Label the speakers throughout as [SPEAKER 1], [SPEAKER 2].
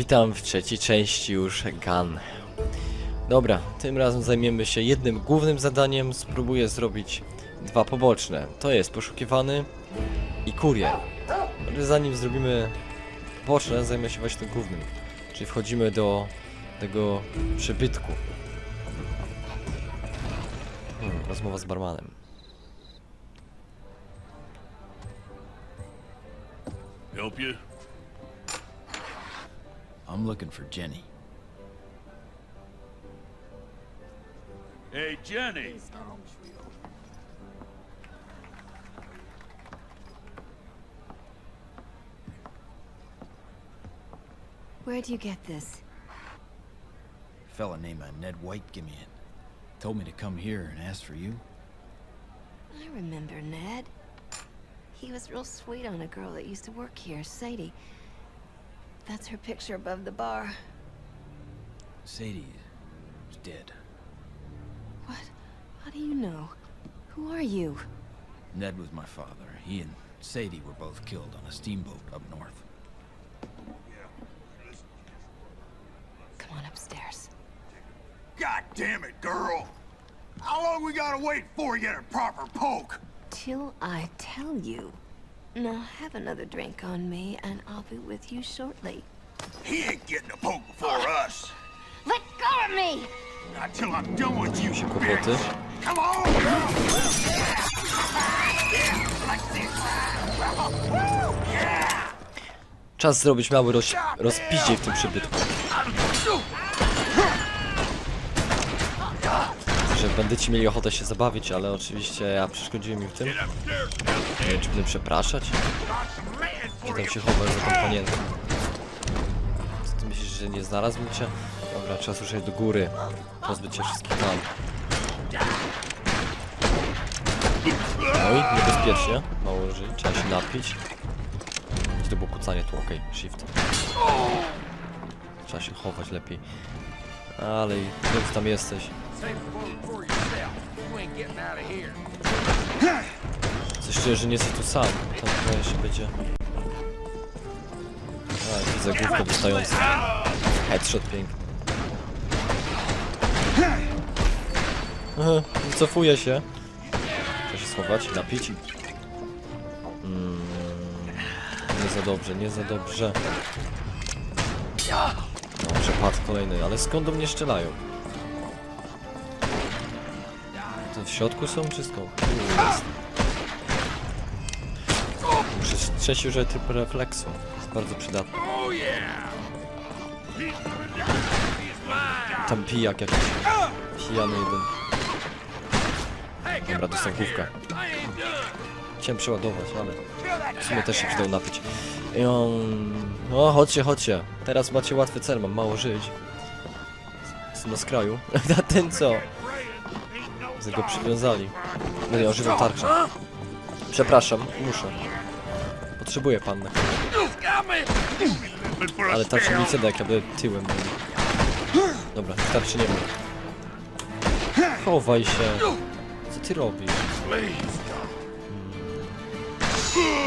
[SPEAKER 1] Witam w trzeciej części już Gun. Dobra, tym razem zajmiemy się jednym głównym zadaniem. Spróbuję zrobić dwa poboczne. To jest poszukiwany i kurier. Ale zanim zrobimy poboczne, zajmę się właśnie tym głównym. Czyli wchodzimy do tego przybytku. Hmm, rozmowa z barmanem.
[SPEAKER 2] Help you?
[SPEAKER 3] I'm looking for Jenny.
[SPEAKER 2] Hey, Jenny.
[SPEAKER 4] Where'd you get this?
[SPEAKER 3] A fella named uh, Ned White give me it. Told me to come here and ask for you.
[SPEAKER 4] I remember Ned. He was real sweet on a girl that used to work here, Sadie. That's her picture above the bar.
[SPEAKER 3] Sadie is dead.
[SPEAKER 4] What? How do you know? Who are you?
[SPEAKER 3] Ned was my father. He and Sadie were both killed on a steamboat up north.
[SPEAKER 4] Come on upstairs.
[SPEAKER 5] God damn it, girl! How long we gotta wait before we get a proper poke?
[SPEAKER 4] Till I tell you. Now have another drink on me, and I'll be with you shortly.
[SPEAKER 5] He ain't getting a poke before us.
[SPEAKER 4] Let go of me!
[SPEAKER 5] Not till I'm done with you,
[SPEAKER 1] kłopoty.
[SPEAKER 5] bitch. Come on!
[SPEAKER 1] Czas zrobić mały roz rozpiździej w tym przybytku. Że bandyci mieli ochotę się zabawić, ale oczywiście ja przeszkodziłem im w tym. Nie wiem, czy będę przepraszać? Czy tam się chowasz za tą panienką? Co ty myślisz, że nie znalazłbym cię? Dobra, czas ruszać do góry. Pozbyć się wszystkich tam. Oj, niebezpiecznie. Mało żyć, trzeba się napić. Gdzie to było kucanie tu, okej, shift. Trzeba się chować lepiej. Ale i że tam jesteś. Coś czuję, że nie jesteś tu sam. Tam chyba jeszcze będzie... A, widzę główkę dostającą. Headshot piękny. Aha, Wycofuję się. Trzeba się schować, napić. Mm, nie za dobrze, nie za dobrze. Dobrze, padł kolejny, ale skąd do mnie strzelają? To w środku są czy skąd? Muszę strzeć już tryb refleksu. Jest bardzo przydatny. Tam pijak jakiś. Pijany jeden. Dobra, dostał główkę. Chciałem przeładować, ale w sumie też się przydał napić. On... No, chodźcie, chodźcie. Teraz macie łatwy cel, mam mało żyć. Jestem na skraju. Na ten co? Z go przywiązali. No nie, ożywam tarczę. Przepraszam, muszę. Potrzebuję pannę. Ale tarczy mi ceda, jak ja będę tyłem. Dobra, tarczy nie ma. Chowaj się. Co ty robisz?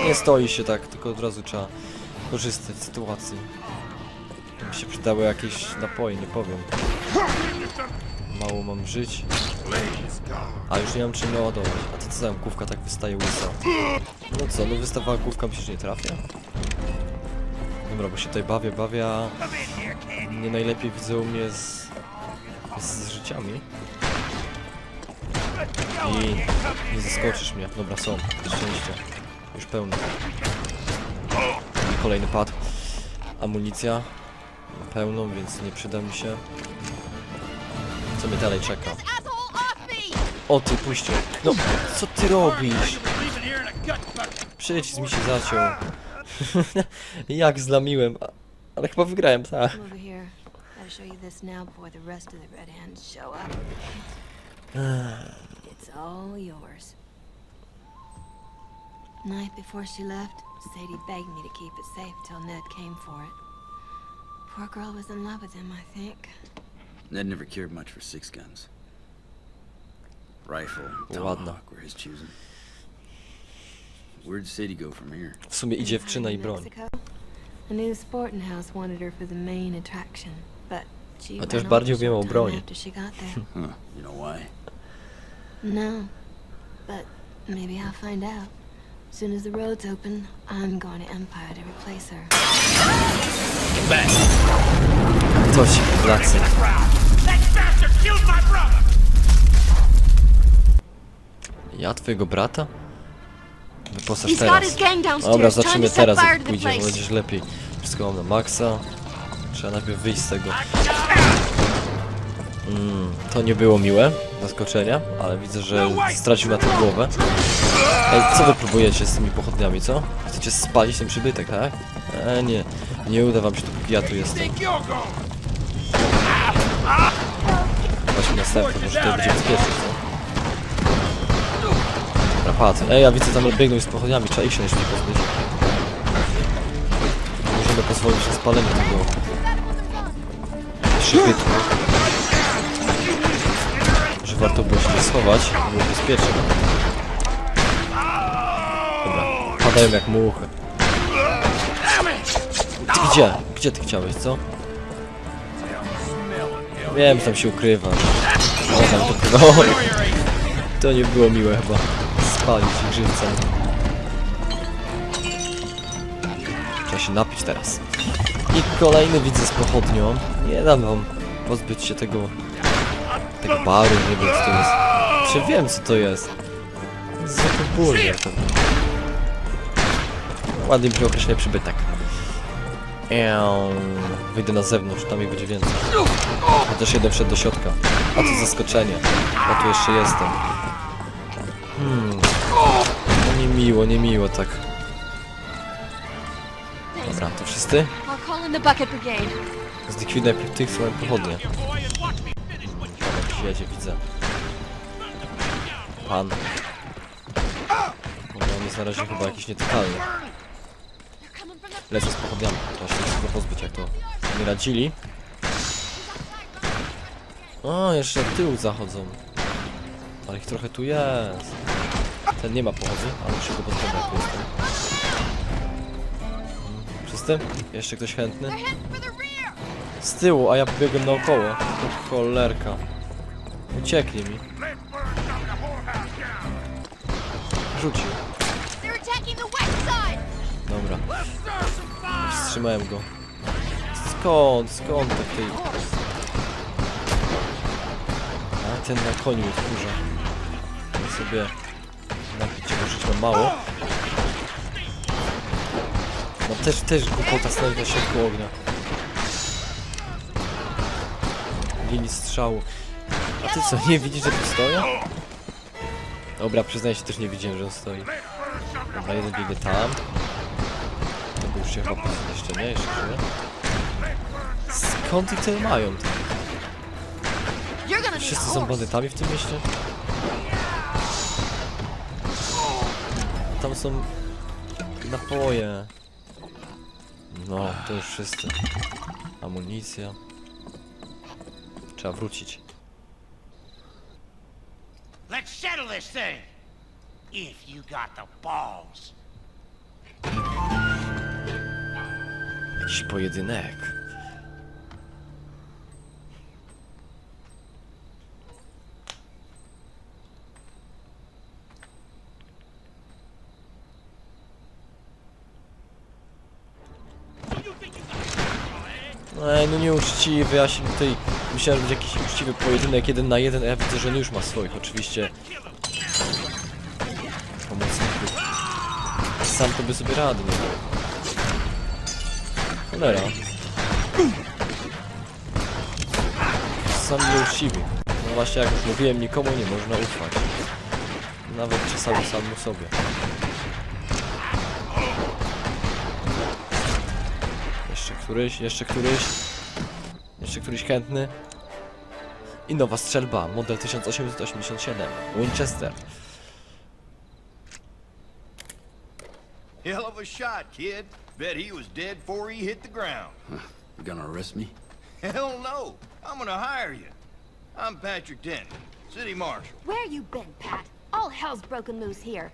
[SPEAKER 1] Nie stoi się tak, tylko od razu trzeba korzystać z sytuacji. Tu mi się przydały jakieś napoje, nie powiem. Mało mam żyć. A już nie mam czym naładować. A to co tam główka tak wystaje łysa? No co, no wystawała główka, myślisz, nie trafia? Dobra, bo się tutaj bawię, bawię, a nie najlepiej widzę u mnie z, z życiami. I nie zaskoczysz mnie. Dobra, są. Szczęście. Już pełno. Kolejny pad. Amunicja. Pełną, więc nie przyda mi się. Co mnie dalej czeka? O ty, puśćcie. No, co ty robisz? Przycisk mi się zaciął. Jak zlamiłem. Ale chyba wygrałem, tak.
[SPEAKER 4] It's all yours. Night before she left, Sadie begged me to keep it safe till Ned came for it. Poor girl was in love with him, I think.
[SPEAKER 6] Ned never cared much for six guns. Rifle,
[SPEAKER 1] Ładna.
[SPEAKER 6] tomahawk were his choosing. Where'd Sadie go from here?
[SPEAKER 1] W sumie i dziewczyna i broń.
[SPEAKER 4] A new sporting house wanted her for the main attraction, but she
[SPEAKER 1] A to już
[SPEAKER 4] ran
[SPEAKER 1] bardziej
[SPEAKER 4] off
[SPEAKER 1] wiem o broni.
[SPEAKER 4] no, but maybe I'll find out. As soon as the roads open, I'm going to Empire to replace her.
[SPEAKER 1] Coś w Ja twojego brata? Wyposaż teraz. Dobra,
[SPEAKER 4] to set
[SPEAKER 1] teraz, jak
[SPEAKER 4] to
[SPEAKER 1] pójdzie, bo będziesz lepiej. Wszystko mam na maksa. Trzeba najpierw wyjść z tego. Mm, to nie było miłe, zaskoczenia, ale widzę, że stracił na tym głowę. Ej, co wy próbujecie z tymi pochodniami, co? Chcecie spalić ten przybytek, tak? E, nie, nie uda wam się, dopóki ja tu jestem. Właśnie następny, może to będzie bezpieczne, co? Rapaty. Ej, ja widzę tam biegną z pochodniami, trzeba ich się najszybciej pozbyć. Możemy pozwolić na spalenie tego przybytku. Że warto było się schować, było bezpiecznie. Dobra, padają jak muchy. Ty gdzie? Gdzie ty chciałeś, co? Wiem, że tam się ukrywasz. O, tam to ukrywa. To nie było miłe chyba. Spalić ich. Trzeba się napić teraz. I kolejny widzę z pochodnią. Nie dam wam pozbyć się tego... Tego baru, nie wiem co to jest. Czy wiem co to jest. Burger to. Ładnie brzmi określenie przybytek. Eee, wyjdę na zewnątrz, tam ich będzie więcej. Chociaż jeden wszedł do środka. A to zaskoczenie. Ja tu jeszcze jestem. Hmm. No niemiło, niemiło tak. Dobra, to wszyscy? Zlikwiduj najpierw tych swoje pochodnie. Jakiś jedzie, widzę. Pan. Dobra, on jest na razie chyba jakiś nietykalny. Lecę z pochodniami. Trzeba się tego pozbyć, jak to nie radzili. O, jeszcze od tyłu zachodzą. Ale ich trochę tu jest. Ten nie ma pochodni, ale muszę go pozbyć, jak jestem. Jeszcze ktoś chętny? Z tyłu, a ja pobiegłem naokoło. To cholerka. Uciekli mi. Rzucił. Dobra. Wstrzymałem go. Skąd? Skąd tak tej... A ten na koniu odkurza. Ja sobie mam mało. No też, też głupota stoi na środku ognia. Linii strzału. A ty co, nie widzisz, że tu stoję? Dobra, przyznaję się, też nie widziałem, że on stoi. Dobra, jeden biegnie tam. Tego już się chyba jeszcze nie, jeszcze żyje. Skąd ich tyle mają? Wszyscy są bandytami w tym mieście? Tam są napoje. No, to już wszyscy. Amunicja. Trzeba wrócić.
[SPEAKER 2] Let's settle this thing. If you got the balls.
[SPEAKER 1] Jakiś pojedynek. Ej, no nieuczciwy, ja się tutaj myślałem, że będzie jakiś uczciwy pojedynek jeden na jeden, a ja widzę, że on już ma swoich oczywiście pomocników. Sam to by sobie rady nie. Cholera. Sam nieuczciwy. No właśnie jak już mówiłem, nikomu nie można ufać. Nawet czasami samemu sobie. Jeszcze któryś, jeszcze któryś. Jeszcze któryś chętny. I nowa strzelba, model 1887, Winchester.
[SPEAKER 5] Hell of a shot, kid. Bet he was dead before he hit the ground.
[SPEAKER 6] You gonna arrest me?
[SPEAKER 5] Hell no. I'm gonna hire you. I'm Patrick Dent, city marshal.
[SPEAKER 4] Where you been, Pat? All hell's broken loose here.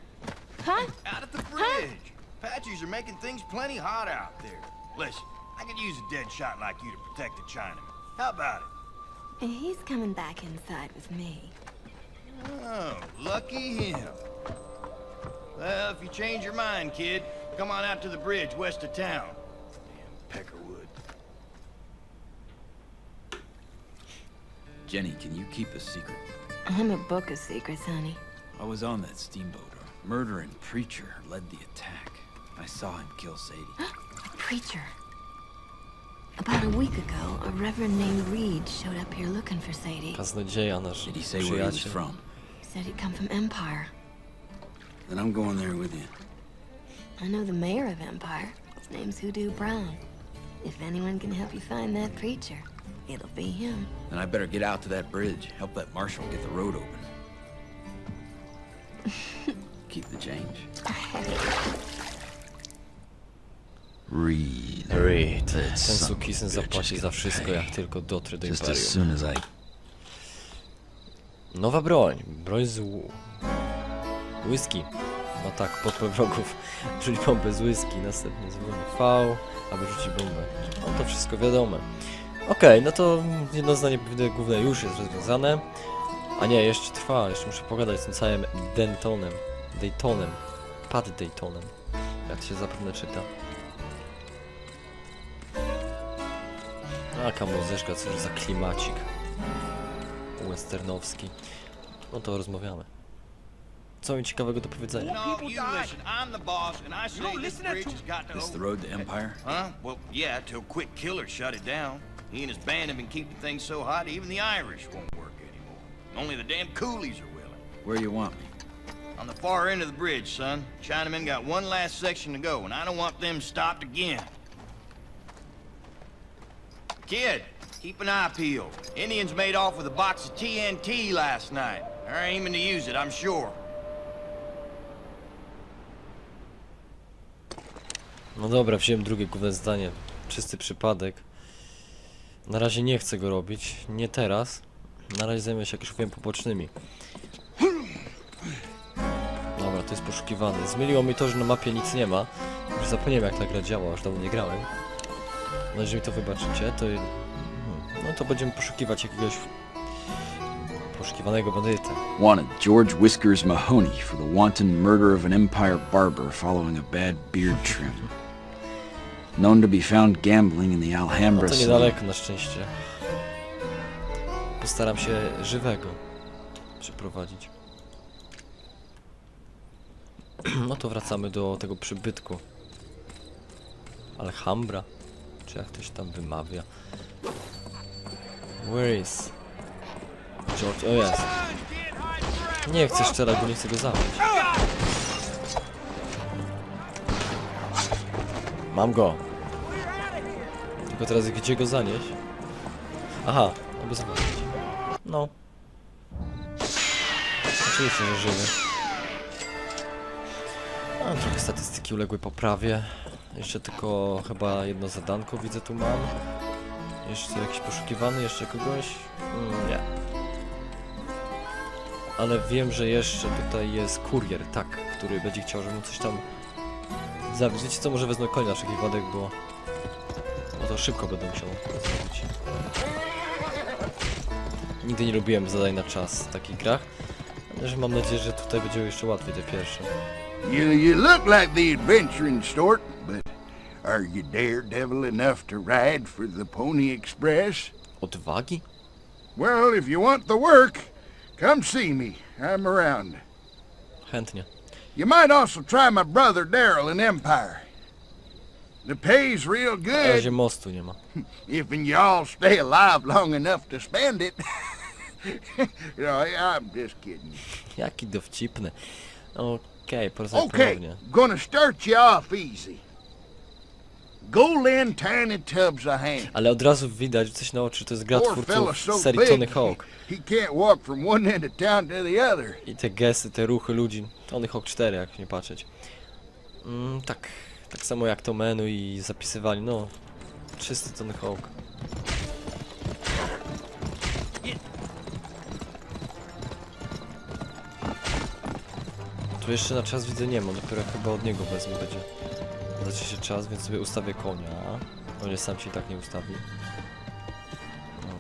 [SPEAKER 4] Huh?
[SPEAKER 5] Out at the bridge. Patches are making things plenty hot out there. Listen, I could use a dead shot like you to protect the Chinaman. How about it?
[SPEAKER 4] He's coming back inside with me.
[SPEAKER 5] Oh, lucky him. Well, if you change your mind, kid, come on out to the bridge west of town. Damn Peckerwood.
[SPEAKER 3] Jenny, can you keep a secret?
[SPEAKER 4] I'm a book of secrets, honey.
[SPEAKER 3] I was on that steamboat. A murdering preacher led the attack. I saw him kill Sadie.
[SPEAKER 4] A preacher. About a week ago, a reverend named Reed showed up here looking for Sadie.
[SPEAKER 1] Kaznodzieja nasz
[SPEAKER 3] Did he say where he was
[SPEAKER 1] przyjaciel.
[SPEAKER 3] from?
[SPEAKER 4] Said he'd come from Empire.
[SPEAKER 6] Then I'm going there with you.
[SPEAKER 4] I know the mayor of Empire. His name's Hoodoo Brown. If anyone can help you find that preacher, it'll be him.
[SPEAKER 3] Then I better get out to that bridge. Help that marshal get the road open.
[SPEAKER 6] Keep the change.
[SPEAKER 3] Reed.
[SPEAKER 1] Reed. Ten
[SPEAKER 3] bitch
[SPEAKER 1] zapłaci za wszystko, jak tylko dotrę do
[SPEAKER 3] Just as
[SPEAKER 1] Imperium.
[SPEAKER 3] soon as I
[SPEAKER 1] Nowa broń. Broń z whisky. No tak, podpływ wrogów. Rzuć bombę z whisky, następnie zwolni V, aby rzucić bombę. No to wszystko wiadome. Okej, no to jedno zdanie główne już jest rozwiązane. A nie, jeszcze trwa, jeszcze muszę pogadać z tym całym Dentonem. Daytonem. Pat Daytonem. Jak się zapewne czyta. Jaka muzyczka, co za klimacik. Westernowski. No to rozmawiamy. Co mi ciekawego do powiedzenia?
[SPEAKER 5] No, you listen. I'm the boss, and I say this bridge has got to
[SPEAKER 3] This the
[SPEAKER 5] open.
[SPEAKER 3] road to Empire?
[SPEAKER 5] Huh? Well, yeah, till Quick Killer shut it down. He and his band have been keeping things so hot, even the Irish won't work anymore. Only the damn coolies are willing.
[SPEAKER 3] Where you want me?
[SPEAKER 5] On the far end of the bridge, son. Chinamen got one last section to go, and I don't want them stopped again. Kid, keep an eye peeled. Indians made off with a box of TNT last night. They're aiming to use it, I'm sure.
[SPEAKER 1] No dobra, wziąłem drugie główne zdanie. Czysty przypadek. Na razie nie chcę go robić. Nie teraz. Na razie zajmę się, jak już wiem, pobocznymi. Dobra, to jest poszukiwany. Zmieliło mi to, że na mapie nic nie ma. Już zapomniałem, jak ta gra działa, już dawno nie grałem. No jeżeli to wybaczycie, to... hmm, No to będziemy poszukiwać jakiegoś... Poszukiwanego bandyta.
[SPEAKER 6] Wanted George Whiskers Mahoney for the wanton murder of an Empire barber following a bad beard trim. Known to be found gambling in the
[SPEAKER 1] No
[SPEAKER 6] Alhambra
[SPEAKER 1] to
[SPEAKER 6] saloon.
[SPEAKER 1] niedaleko na szczęście. Postaram się żywego przeprowadzić. No to wracamy do tego przybytku. Alhambra, czy jak ktoś tam wymawia. Where is George? O jest. Nie chcę strzelać, bo nie chcę go zabić. Mam go. Tylko teraz gdzie go zanieść? Aha, aby zobaczyć. No. Oczywiście, że żywy. A, trochę statystyki uległy poprawie. Jeszcze tylko chyba jedno zadanko widzę tu mam. Jeszcze jakiś poszukiwany, jeszcze kogoś? Mm, nie. Ale wiem, że jeszcze tutaj jest kurier, tak, który będzie chciał, żebym coś tam zabić. Wiecie co, może wezmę konia na wszelki wypadek, bo bo to szybko będę musiał zrobić. Nigdy nie lubiłem zadań na czas w takich grach. Ale mam nadzieję, że tutaj będzie jeszcze łatwiej te pierwsze.
[SPEAKER 7] You, you look like the adventuring sort, but are you daredevil enough to ride for the Pony Express?
[SPEAKER 1] Odwagi?
[SPEAKER 7] Well, if you want the work, come see me. I'm around.
[SPEAKER 1] Chętnie.
[SPEAKER 7] You might also try my brother Daryl in Empire. The pay's real
[SPEAKER 1] Na razie
[SPEAKER 7] good
[SPEAKER 1] mostu nie ma.
[SPEAKER 7] if y'all stay alive long enough to spend it. you know, I'm just kidding.
[SPEAKER 1] Jaki dowcipny. Okej, porozmawiam
[SPEAKER 7] Okay,
[SPEAKER 1] ponownie.
[SPEAKER 7] gonna start you off easy. Go lend tiny tubs a hand.
[SPEAKER 1] Ale od razu widać, coś na oczy, to jest gra twórców
[SPEAKER 7] so
[SPEAKER 1] serii Tony Hawk.
[SPEAKER 7] he can't walk from one end of town to the other.
[SPEAKER 1] I te gesty, te ruchy ludzi. Tony Hawk 4, jak nie patrzeć. Mm, tak, tak samo jak to menu i zapisywali, no. Czysty Tony Hawk. Tu jeszcze na czas widzę nie ma, dopiero chyba od niego wezmę będzie. Zacznie się czas, więc sobie ustawię konia. O ile sam się i tak nie ustawi.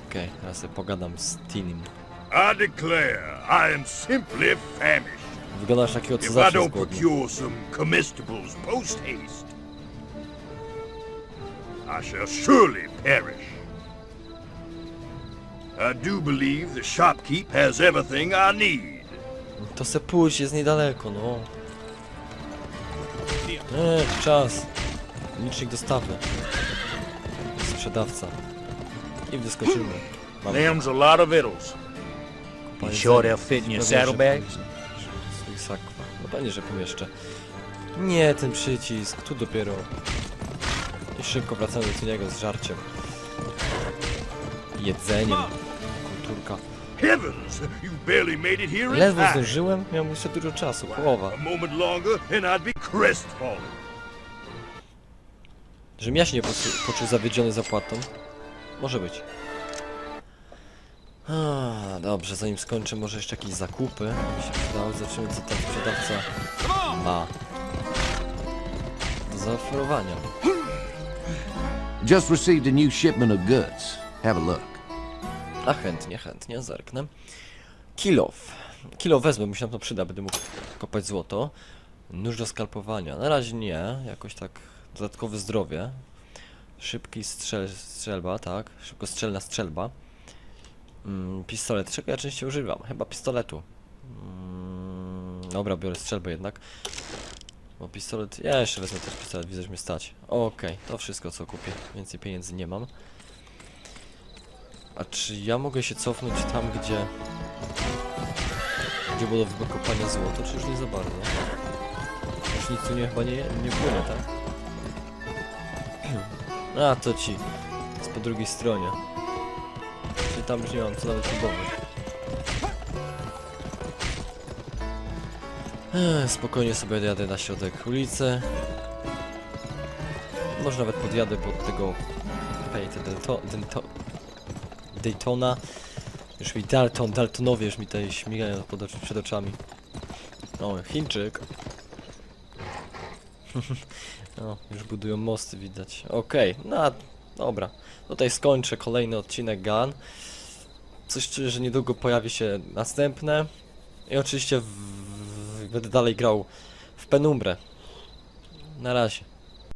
[SPEAKER 1] Okej, teraz sobie pogadam z Tinim.
[SPEAKER 7] I declare I am simply famished.
[SPEAKER 1] Wyglądasz takiego, co zawsze jest głodny.
[SPEAKER 7] some comestibles post haste, I shall surely perish. I do believe the shopkeep has everything I need.
[SPEAKER 1] To se pójdź, jest niedaleko, no. Eee, czas. Licznik dostawy. Sprzedawca. I wyskoczymy.
[SPEAKER 8] Them's a lot of
[SPEAKER 1] kupa
[SPEAKER 8] You sure they'll fit in your saddlebags?
[SPEAKER 1] sakwa. No pewnie, że pomieszczę. Nie, ten przycisk. Tu dopiero. I szybko wracamy do niego z żarciem. Jedzeniem.
[SPEAKER 7] Heavens, you barely made it here in
[SPEAKER 1] Ledwo
[SPEAKER 7] time.
[SPEAKER 1] zdążyłem, miałem jeszcze dużo czasu, połowa.
[SPEAKER 7] A moment longer and I'd be crestfallen.
[SPEAKER 1] Żebym ja się nie poczuł, poczuł zawiedziony zapłatą. Może być. A, dobrze, zanim skończę, może jeszcze jakieś zakupy mi się przydały. Zobaczymy, co ten sprzedawca ma do zaoferowania.
[SPEAKER 9] Just received a new shipment of goods. Have a look.
[SPEAKER 1] A chętnie, chętnie, zerknę. Kilof. Kilo wezmę, mi się na to przyda, będę mógł kopać złoto. Nóż do skalpowania. Na razie nie, jakoś tak dodatkowe zdrowie. Szybki strzel, strzelba, tak. Szybko strzelna strzelba. Mm, pistolet. Czego ja częściej używam? Chyba pistoletu. Mm, dobra, biorę strzelbę jednak. Bo pistolet... Ja jeszcze wezmę też pistolet, widzę, że mnie stać. Okej, to wszystko co kupię. Więcej pieniędzy nie mam. A czy ja mogę się cofnąć tam, gdzie... Gdzie było wykopania złoto, czy już nie za bardzo? Już nic tu nie, chyba nie, nie płynie, tak? A, to ci. Jest po drugiej stronie. Czyli tam już nie mam co nawet próbować. Spokojnie sobie jadę na środek ulicy. Może nawet podjadę pod tego... Pejte Delto... Delto... Daytona. Już mi Dalton, Daltonowie już mi tutaj śmigają pod oczy, przed oczami. O, Chińczyk. o, już budują mosty, widać. Okej, no a- dobra. Tutaj skończę kolejny odcinek Gun. Coś czuję, że niedługo pojawi się następne. I oczywiście w, będę dalej grał w Penumbrę. Na razie.